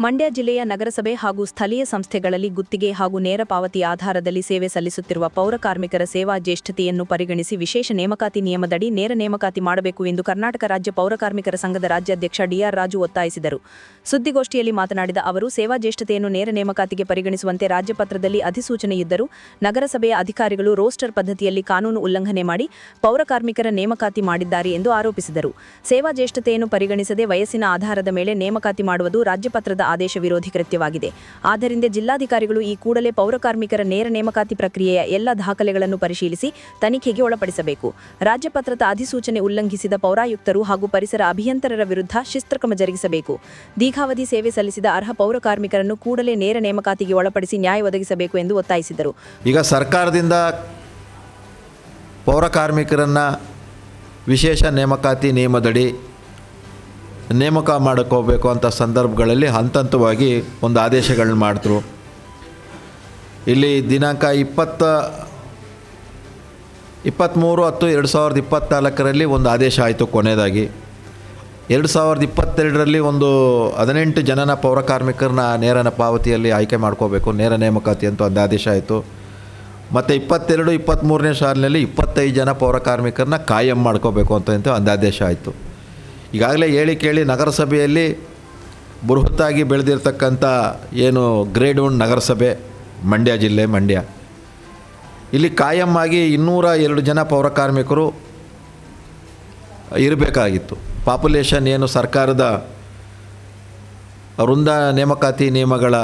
ಮಂಡ್ಯ ಜಿಲ್ಲೆಯ ನಗರಸಭೆ ಹಾಗೂ ಸ್ಥಳೀಯ ಸಂಸ್ಥೆಗಳಲ್ಲಿ ಗುತ್ತಿಗೆ ಹಾಗೂ ನೇರ ಪಾವತಿ ಆಧಾರದಲ್ಲಿ ಸೇವೆ ಸಲ್ಲಿಸುತ್ತಿರುವ ಪೌರ ಕಾರ್ಮಿಕರ ಸೇವಾ ಜ್ಯೇಷ್ಠತೆಯನ್ನು ಪರಿಗಣಿಸಿ ವಿಶೇಷ ನೇಮಕಾತಿ ನಿಯಮದಡಿ ನೇರ ನೇಮಕಾತಿ ಮಾಡಬೇಕು ಎಂದು ಕರ್ನಾಟಕ ರಾಜ್ಯ ಪೌರ ಕಾರ್ಮಿಕರ ಸಂಘದ ರಾಜ್ಯಾಧ್ಯಕ್ಷ ಡಿಆರ್ ರಾಜು ಒತ್ತಾಯಿಸಿದರು. ಸುದ್ದಿಗೋಷ್ಠಿಯಲ್ಲಿ ಮಾತನಾಡಿದ ಅವರು, ಸೇವಾ ಜ್ಯೇಷ್ಠತೆಯನ್ನು ನೇರ ನೇಮಕಾತಿಗೆ ಪರಿಗಣಿಸುವಂತೆ ರಾಜ್ಯಪತ್ರದಲ್ಲಿ ಅಧಿಸೂಚನೆಯಿದ್ದರೂ ನಗರಸಭೆಯ ಅಧಿಕಾರಿಗಳು ರೋಸ್ಟರ್ ಪದ್ಧತಿಯಲ್ಲಿ ಕಾನೂನು ಉಲ್ಲಂಘನೆ ಮಾಡಿ ಪೌರ ಕಾರ್ಮಿಕರ ನೇಮಕಾತಿ ಮಾಡಿದ್ದಾರೆ ಎಂದು ಆರೋಪಿಸಿದರು. ಸೇವಾ ಜ್ಯೇಷ್ಠತೆಯನ್ನು ಪರಿಗಣಿಸದೆ ವಯಸ್ಸಿನ ಆಧಾರದ ಮೇಲೆ ನೇಮಕಾತಿ ಮಾಡುವುದು ರಾಜ್ಯಪತ್ರದ ಆದೇಶ ವಿರೋಧಿ ಕೃತ್ಯವಾಗಿದೆ. ಆದ್ದರಿಂದ ಜಿಲ್ಲಾಧಿಕಾರಿಗಳು ಈ ಕೂಡಲೇ ಪೌರಕಾರ್ಮಿಕರ ನೇರ ನೇಮಕಾತಿ ಪ್ರಕ್ರಿಯೆಯ ಎಲ್ಲ ದಾಖಲೆಗಳನ್ನು ಪರಿಶೀಲಿಸಿ ತನಿಖೆಗೆ ಒಳಪಡಿಸಬೇಕು. ರಾಜ್ಯಪತ್ರದ ಅಧಿಸೂಚನೆ ಉಲ್ಲಂಘಿಸಿದ ಪೌರಾಯುಕ್ತರು ಹಾಗೂ ಪರಿಸರ ಅಭಿಯಂತರರ ವಿರುದ್ಧ ಶಿಸ್ತ್ರಕ್ರಮ ಜರುಗಿಸಬೇಕು. ದೀರ್ಘಾವಧಿ ಸೇವೆ ಸಲ್ಲಿಸಿದ ಅರ್ಹ ಪೌರಕಾರ್ಮಿಕರನ್ನು ಕೂಡಲೇ ನೇರ ನೇಮಕಾತಿಗೆ ಒಳಪಡಿಸಿ ನ್ಯಾಯ ಒದಗಿಸಬೇಕು ಎಂದು ಒತ್ತಾಯಿಸಿದರು. ಈಗ ಸರ್ಕಾರದಿಂದ ಪೌರಕಾರ್ಮಿಕರನ್ನು ವಿಶೇಷ ನೇಮಕಾತಿ ನಿಯಮದಡಿ ನೇಮಕ ಮಾಡ್ಕೋಬೇಕು ಅಂತ ಸಂದರ್ಭಗಳಲ್ಲಿ ಹಂತ ಹಂತವಾಗಿ ಒಂದು ಆದೇಶಗಳನ್ನ ಮಾಡಿದ್ರು. ಇಲ್ಲಿ ದಿನಾಂಕ ಇಪ್ಪತ್ತ ಇಪ್ಪತ್ತ್ಮೂರು ಹತ್ತು ಎರಡು ಸಾವಿರದ ಇಪ್ಪತ್ತ್ನಾಲ್ಕರಲ್ಲಿ ಒಂದು ಆದೇಶ ಆಯಿತು ಕೊನೆಯದಾಗಿ. ಎರಡು ಸಾವಿರದ ಇಪ್ಪತ್ತೆರಡರಲ್ಲಿ ಒಂದು ಹದಿನೆಂಟು ಜನನ ಪೌರ ಕಾರ್ಮಿಕರನ್ನ ನೇರನ ಪಾವತಿಯಲ್ಲಿ ಆಯ್ಕೆ ಮಾಡ್ಕೋಬೇಕು. ನೇರ ನೇಮಕಾತಿ ಅಂತ ಒಂದು ಆದೇಶ ಆಯಿತು. ಮತ್ತು ಇಪ್ಪತ್ತೆರಡು ಇಪ್ಪತ್ತ್ಮೂರನೇ ಸಾಲಿನಲ್ಲಿ ಇಪ್ಪತ್ತೈದು ಜನ ಪೌರ ಕಾರ್ಮಿಕರನ್ನ ಕಾಯಂ ಮಾಡ್ಕೋಬೇಕು ಅಂತ ಒಂದು ಆದೇಶ ಆಯಿತು. ಈಗಾಗಲೇ ಹೇಳಿ ಕೇಳಿ ನಗರಸಭೆಯಲ್ಲಿ ಬೃಹತ್ತಾಗಿ ಬೆಳೆದಿರ್ತಕ್ಕಂಥ ಏನು ಗ್ರೇಡ್ ಒನ್ ನಗರಸಭೆ, ಮಂಡ್ಯ ಜಿಲ್ಲೆ, ಮಂಡ್ಯ. ಇಲ್ಲಿ ಕಾಯಂ ಆಗಿ ಇನ್ನೂರ ಎರಡು ಜನ ಪೌರ ಕಾರ್ಮಿಕರು ಇರಬೇಕಾಗಿತ್ತು. ಪಾಪ್ಯುಲೇಷನ್ ಏನು ಸರ್ಕಾರದ ವೃಂದ ನೇಮಕಾತಿ ನಿಯಮಗಳ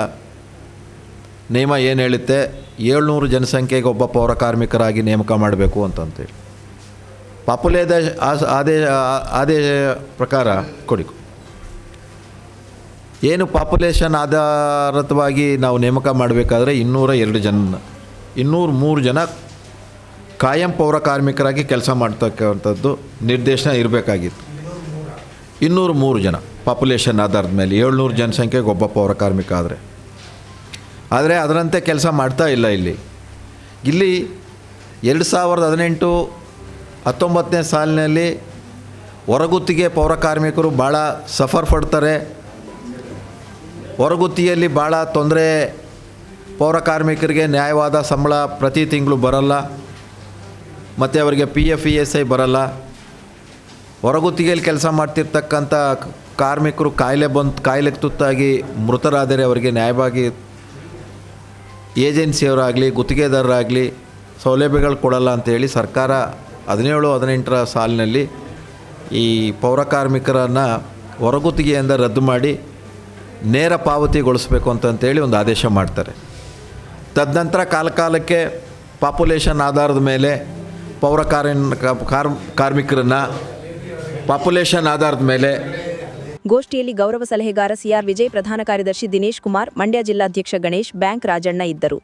ನಿಯಮ ಏನು ಹೇಳುತ್ತೆ? ಏಳ್ನೂರು ಜನಸಂಖ್ಯೆಗೆ ಒಬ್ಬ ಪೌರ ಕಾರ್ಮಿಕರಾಗಿ ನೇಮಕ ಮಾಡಬೇಕು ಅಂತಂತೇಳಿ. ಪಾಪ್ಯುಲೇದ ಆದೇಶ ಆದೇಶ ಪ್ರಕಾರ ಕೊಡಿ ಏನು ಪಾಪ್ಯುಲೇಷನ್ ಆಧಾರಿತವಾಗಿ ನಾವು ನೇಮಕ ಮಾಡಬೇಕಾದ್ರೆ ಇನ್ನೂರ ಎರಡು ಜನ, ಇನ್ನೂರ ಮೂರು ಜನ ಕಾಯಂ ಪೌರ ಕಾರ್ಮಿಕರಾಗಿ ಕೆಲಸ ಮಾಡ್ತಕ್ಕಂಥದ್ದು ನಿರ್ದೇಶನ ಇರಬೇಕಾಗಿತ್ತು. ಇನ್ನೂರು ಮೂರು ಜನ ಪಾಪ್ಯುಲೇಷನ್ ಆಧಾರದ ಮೇಲೆ ಏಳ್ನೂರು ಜನಸಂಖ್ಯೆಗೆ ಒಬ್ಬ ಪೌರ ಕಾರ್ಮಿಕ ಆದರೆ. ಆದರೆ ಅದರಂತೆ ಕೆಲಸ ಮಾಡ್ತಾ ಇಲ್ಲ ಇಲ್ಲಿ. ಇಲ್ಲಿ ಎರಡು ಸಾವಿರದ ಹದಿನೆಂಟು ಹತ್ತೊಂಬತ್ತನೇ ಸಾಲಿನಲ್ಲಿ ಹೊರಗುತ್ತಿಗೆ ಪೌರ ಕಾರ್ಮಿಕರು ಭಾಳ ಸಫರ್ ಪಡ್ತಾರೆ. ಹೊರಗುತ್ತಿಗೆಯಲ್ಲಿ ಭಾಳ ತೊಂದರೆ ಪೌರ ಕಾರ್ಮಿಕರಿಗೆ ನ್ಯಾಯವಾದ ಸಂಬಳ ಪ್ರತಿ ತಿಂಗಳು ಬರಲ್ಲ. ಮತ್ತು ಅವರಿಗೆ P F E S I ಬರಲ್ಲ. ಹೊರಗುತ್ತಿಗೆಯಲ್ಲಿ ಕೆಲಸ ಮಾಡ್ತಿರ್ತಕ್ಕಂಥ ಕಾರ್ಮಿಕರು ಕಾಯಿಲೆ ಬಂದು ಕಾಯಿಲೆಗೆ ತುತ್ತಾಗಿ ಮೃತರಾದರೆ ಅವರಿಗೆ ನ್ಯಾಯವಾಗಿ ಏಜೆನ್ಸಿಯವರಾಗಲಿ, ಗುತ್ತಿಗೆದಾರರಾಗಲಿ ಸೌಲಭ್ಯಗಳು ಕೊಡಲ್ಲ ಅಂತೇಳಿ ಸರ್ಕಾರ ಹದಿನೇಳು, ಹದಿನೆಂಟರ ಸಾಲಿನಲ್ಲಿ ಈ ಪೌರ ಕಾರ್ಮಿಕರನ್ನು ಹೊರಗುತ್ತಿಗೆಯಿಂದ ರದ್ದು ಮಾಡಿ ನೇರ ಪಾವತಿಗೊಳಿಸ್ಬೇಕು ಅಂತಂತೇಳಿ ಒಂದು ಆದೇಶ ಮಾಡ್ತಾರೆ. ತದನಂತರ ಕಾಲಕಾಲಕ್ಕೆ ಪಾಪ್ಯುಲೇಷನ್ ಆಧಾರದ ಮೇಲೆ ಪೌರ ಕಾರ್, ಕಾರ್ಮಿಕರನ್ನು ಪಾಪ್ಯುಲೇಷನ್ ಆಧಾರದ ಮೇಲೆ ಗೋಷ್ಠಿಯಲ್ಲಿ ಗೌರವ ಸಲಹೆಗಾರ ಸಿಆರ್ ವಿಜಯ್ ಪ್ರಧಾನ ಕಾರ್ಯದರ್ಶಿ ದಿನೇಶ್ ಕುಮಾರ್, ಮಂಡ್ಯ ಜಿಲ್ಲಾಧ್ಯಕ್ಷ ಗಣೇಶ್, ಬ್ಯಾಂಕ್ ರಾಜಣ್ಣ ಇದ್ದರು.